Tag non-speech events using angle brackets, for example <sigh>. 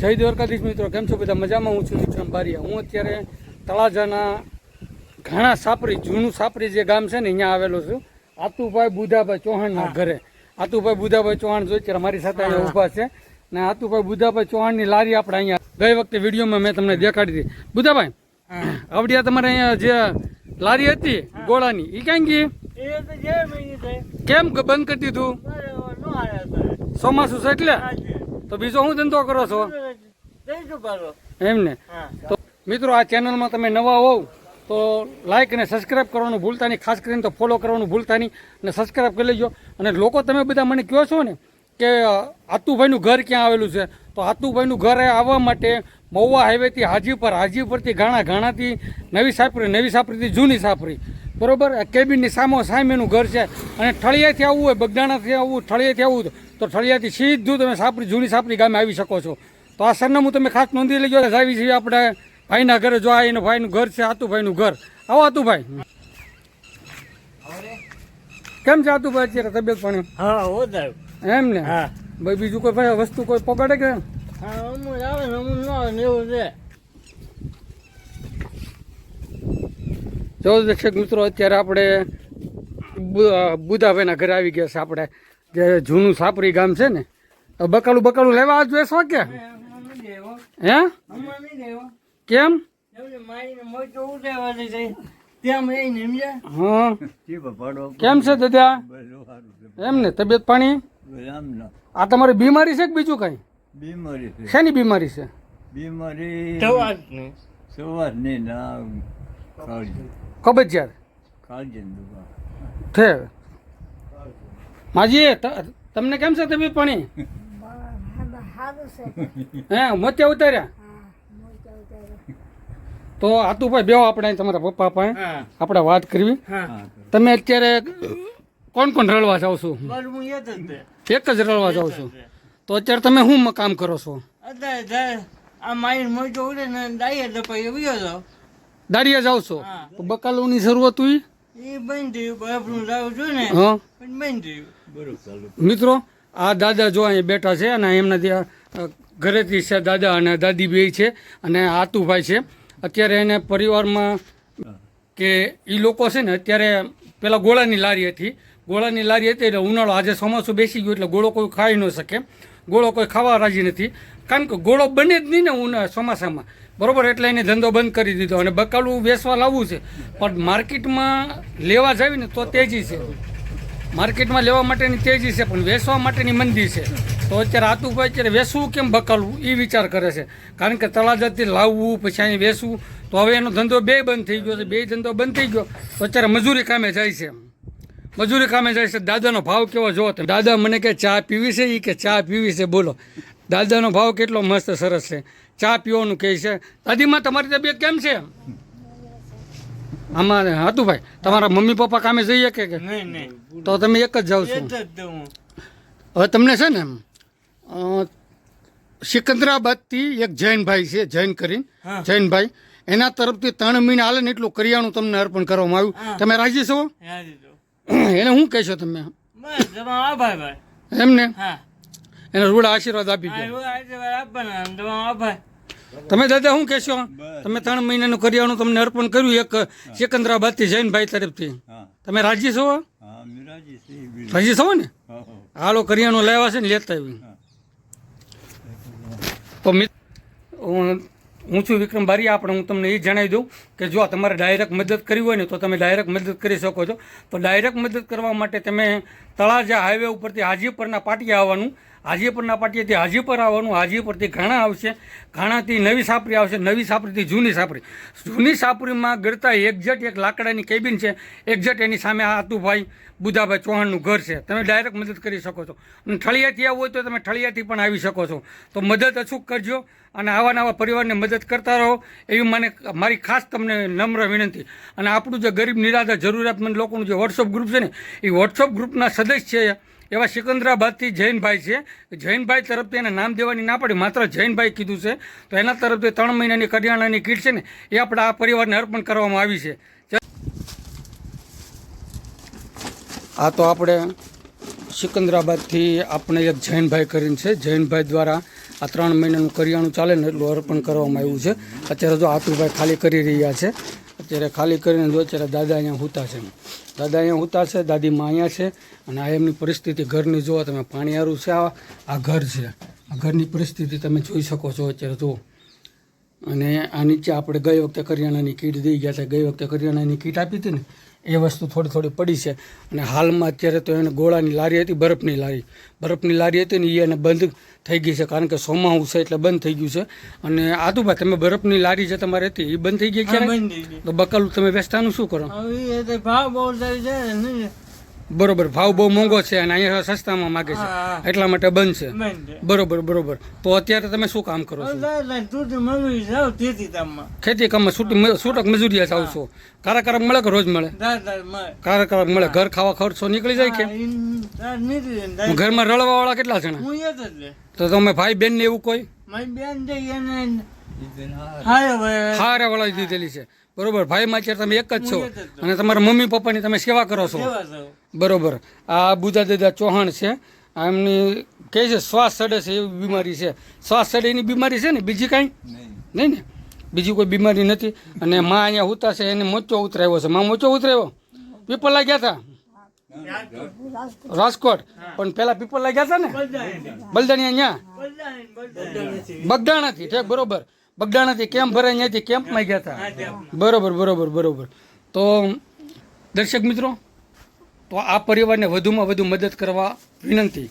જય દ્વારકાધીશ મિત્રો કેમ છો બધા? મજામાં હું છું વિક્રમ બારિયા. હું અત્યારે તળાજાના ઘણા સાપરી જૂનું સાપરી જે ગામ છે ને અહીંયા આવેલો છું. આતુભાઈ બુધાભાઈ ચૌહાણના ઘરે. આતુભાઈ બુધાભાઈ ચૌહાણ જોઈ ત્યારે મારી સાથે અહીંયા ઊભા છે. ને આતુભાઈ બુધાભાઈ ચૌહાણની લારી આપણે અહીંયા ગઈ વખતે વિડીયોમાં મેં તમને દેખાડી હતી. બુધાભાઈ આવડિયા તમારે અહીંયા જે લારી હતી ગોળાની એ ક્યાં ગઈ? કેમ બંધ કરી દીધું? ચોમાસું છે એટલે? તો બીજો શું ધંધો કરો છો? શું કરો તો મિત્રો આ ચેનલમાં તમે નવા હોવ તો લાઈક અને સબસ્ક્રાઇબ કરવાનું ભૂલતા નહીં. ખાસ કરીને તો ફોલો કરવાનું ભૂલતા નહીં અને સબસ્ક્રાઇબ કરી લેજો. અને લોકો તમે બધા મને કહો છો ને કે આતુભાઈનું ઘર ક્યાં આવેલું છે? તો આતુભાઈનું ઘર આવવા માટે મહુવા હાઈવેથી હાજીપર હાજીપરથી ઘાણા ઘાણાથી નવી સાપરી નવી સાપરીથી જૂની સાપરી. બરોબર? કેબિનની સામો સામેનું ઘર છે. અને ઠળિયાથી આવવું હોય બગદાણાથી આવવું ઠળિયાથી આવવું હોય તો ઠળિયાથી સીધું તમે સાપરી જૂની સાપરી ગામે આવી શકો છો. તો આ સરનામું તમે ખાસ નોંધી લેજો આવી છીએ આપણે ભાઈના ઘરે જો આ એનું ભાઈનું ઘર છે આતુભાઈનું ઘર. આવો આતુભાઈ. કેમ છે આતુભાઈ અત્યારે તબિયત પાણી? હા હો એમ ને? હા. ભાઈ બીજું કોઈ ભાઈ વસ્તુ કોઈ પકડે કે? હા અમુક આવે ને અમુક ન આવે ને એવું છે. જો દર્શક મિત્રો અત્યારે આપણે બુધાભાઈના ઘરે આવી ગયા છે આપણે. જે જૂનું સાપરી ગામ છે ને? બકાલું બકાલું લેવા આજ બેસવા કે? હે? કેમ? છે. કેમ દાદા? એમ ને તબિયત પાણી? આ તમારી બીમારી છે કે બીજું કઈ? બીમારી છે. શેની બીમારી છે? બીમારી કબજિયાત કાળજી માજી તમને કેમ છે તબિયત પાણી? <laughs> હે મોત્યા ઉતાર્યા? તો આતુભાઈ બેહો આપણે અહીં તમારા પપ્પા પાસે. આપણે વાત કરવી. તમે અત્યારે કોણ કોણ રળવા જાવ છો? બસ હું યત જ એક જ રળવા જાવ છો. તો અત્યારે તમે શું કામ કરો છો? આ મારીને મોટો ઉડે ને દાઈએ દપાઈ પછી વિયો જાવ દાડિયા જાવ છો બકાલુની શરૂઆત હુઈ એ બંધ થયું બાપનું જાવ છું ને હા. પણ બંધ થયું. બરોબર મિત્રો આ દાદા જો અહીંયા બેઠા છે અને એમના ત્યાં ઘરેથી છે, દાદા અને દાદી બે છે અને આતુભાઈ છે. અત્યારે એને પરિવારમાં કે એ લોકો છે ને અત્યારે પેલા ગોળાની લારી હતી. ગોળાની લારી હતી એટલે ઉનાળો આજે ચોમાસું બેસી ગયું એટલે ગોળો કોઈ ખાઈ ન શકે. ગોળો કોઈ ખાવા રાજી નથી. કારણ કે ગોળો બને જ નહીં ને ઉના, ચોમાસામાં. બરાબર? એટલે એને ધંધો બંધ કરી દીધો અને બકાલું વેચવા લાવવું છે. પણ માર્કેટમાં લેવા જાવી ને તો તેજી છે. માર્કેટમાં લેવા માટેની તેજી છે, પણ વેચવા માટેની મંદી છે. તો અત્યારે આતુભાઈ અત્યારે વેસવું કેમ બકાલવું? એ વિચાર કરે છે. કારણ કે તળાજાથી લાવવું પછી અહીં વેસવું તો હવે એનો ધંધો બે બંધ થઈ ગયો છે. બે ધંધો બંધ થઈ ગયો તો અત્યારે મજૂરી કામે જાય છે મજૂરી કામે જાય છે. દાદાનો ભાવ કેવો જોવો તમે? દાદા મને કે ચા પીવી છે? એ કે ચા પીવી છે. બોલો. દાદાનો ભાવ કેટલો મસ્ત સરસ છે. ચા પીવાનું કહે છે. દાદીમાં તમારી તબિયત કેમ છે? આમાં હાતુભાઈ તમારા મમ્મી પપ્પા કામે જઈએ કે કે? નહીં નહીં. તો તમે એક જ જાઓ છો. જ હવે તમને છે ને અ, સિકંદરાબાદથી એક જૈનભાઈ છે જૈન કરીને જૈનભાઈ. એના તરફથી ત્રણ મહિના હાલે ને એટલું કરિયાણું તમને અર્પણ કરવામાં આવ્યું. તમે રાજી છો? <clears throat> એને શું કહેશો તમે? એમને? એને રૂડા આશીર્વાદ આપી દો. તમે દાદા શું કહેશો? તમે ત્રણ મહિનાનું કરિયાણું તમને અર્પણ કર્યું એક સિકંદરાબાદથી જૈનભાઈ તરફથી. તમે રાજી છો? હા મિરાજી રાજી છો ને. હાલો કરિયાણું લાવ્યા છે ને લેતા આવી તો હું હું છું વિક્રમ બારીયા આપણે હું તમને એ જણાવી દઉં કે જો તમારે ડાયરેક્ટ મદદ કરવી હોય ને, તો તમે ડાયરેક્ટ મદદ કરી શકો છો. તો ડાયરેક્ટ મદદ કરવા માટે તમે તળાજા હાઈવે ઉપરથી હાજીપરના પાટિયા આવવાનું હાજીપરના પાટીએથી હાજીપર આવવાનું હાજીપરથી ઘાણા આવશે, ઘાણાથી નવી સાપરી આવશે, નવી સાપરીથી જૂની સાપરી. જૂની સાપરીમાં ગળતા એક્ઝેક્ટ એક લાકડાની કેબિન છે એક્ઝેક્ટ એની સામે આ આતુભાઈ બુધાભાઈ ચૌહાણનું ઘર છે. તમે ડાયરેક્ટ મદદ કરી શકો છો. અને ઠળિયાથી આવવું હોય તો તમે ઠળિયાથી પણ આવી શકો છો. તો મદદ અચૂક કરજો અને આવા નવા પરિવારને મદદ કરતા રહો એવી મને મારી ખાસ તમને નમ્ર વિનંતી. અને આપણું જે ગરીબ નિરાધાર જરૂરિયાતમંદ લોકોનું જે વોટ્સઅપ ગ્રુપ છે ને, એ વોટ્સઅપ ગ્રુપના સદસ્ય છે એવા સિકંદરાબાદથી જૈનભાઈ છે. જૈનભાઈ તરફથી એને નામ દેવાની ના પડી, માત્ર જૈનભાઈ કીધું છે. તો એના તરફથી ત્રણ મહિનાની કરિયાણાની કીટ છે ને, એ આપણા આ પરિવારને અર્પણ કરવામાં આવી છે. આ તો આપણે સિકંદરાબાદથી આપણે એક જૈનભાઈ કરીને છે. જૈનભાઈ દ્વારા આ ત્રણ મહિનાનું કરિયાણું ચાલે ને એટલું અર્પણ કરવામાં આવ્યું છે. અત્યારે જો આતુભાઈ ખાલી કરી રહ્યા છે. અત્યારે ખાલી કરીને જો અત્યારે દાદા અહીંયા હુતા છે. દાદા અહીંયા હુતા છે દાદીમાં અહીંયા છે અને આ એમની પરિસ્થિતિ ઘરની જુઓ તમે પાણી આરું છે, આ આ ઘર છે. આ ઘરની પરિસ્થિતિ તમે જોઈ શકો છો અત્યારે, જુઓ. અને આ નીચે આપણે ગઈ વખતે કરિયાણાની કીટ દઈ ગયા છે ગઈ વખતે કરિયાણાની કીટ આપી હતી ને એ વસ્તુ થોડી થોડી પડી છે. અને હાલમાં અત્યારે તો એને ગોળાની લારી હતી બરફની લારી. બરફની લારી હતી ને એ એને બંધ થઈ ગઈ છે કારણ કે સોમાવું છે એટલે બંધ થઈ ગયું છે. અને આતુભાઈ તમે બરફની લારી જે તમારે હતી એ બંધ થઈ ગઈ છે ક્યારે. તો બકાલું તમે વેચતાનું શું કરો? ભાવ બહુ થાય છે બરોબર ભાવ બહુ મોંઘો છે અને અહીંયા સસ્તામાં માગે છે. એટલા માટે બંધ છે. બરોબર બરોબર. તો અત્યારે તમે શું કામ કરો છો? મજૂરી ખેતી કામમાં. છૂટી છૂટક મજૂરિયા જાવ છો. કારા કારક મળે કે રોજ મળે? દાદા મળે. કારક કારક મળે? ઘર ખાવા ખર્ચો નીકળી જાય કે. ઘરમાં રળવા વાળા કેટલા જણા? હું એક જ લે તો તમે ભાઈ બેન ને એવું કોઈ? બેન હારે. વાળા દીધેલી છે. બરોબર ભાઈમાં અત્યારે તમે એક જ છો. અને તમારા મમ્મી પપ્પાની તમે સેવા કરો છો. બરોબર આ બુધા દાદા ચૌહાણ છે. એમની કહે છે શ્વાસ ચડે છે એવી બીમારી છે. શ્વાસ ચડે એની બીમારી છે ને બીજી કાંઈ? નહીં. ને? બીજી કોઈ બીમારી નથી. અને માં અહીંયા ઉતા છે એને મોચો ઉતરાવ્યો છે. માં મોચો ઉતરાવ્યો પીપલા ગયા હતા રાજકોટ. પણ પેલા પીપલા ગયા હતા ને? બલદાણી. અહીંયા? બગદાણાથી ઠેક બરોબર. બગદાણાથી કેમ્પ ભરાય ત્યાંથી કેમ્પમાં ગયા હતા. બરોબર બરોબર બરોબર. તો દર્શક મિત્રો તો આ પરિવારને વધુમાં વધુ મદદ કરવા વિનંતી.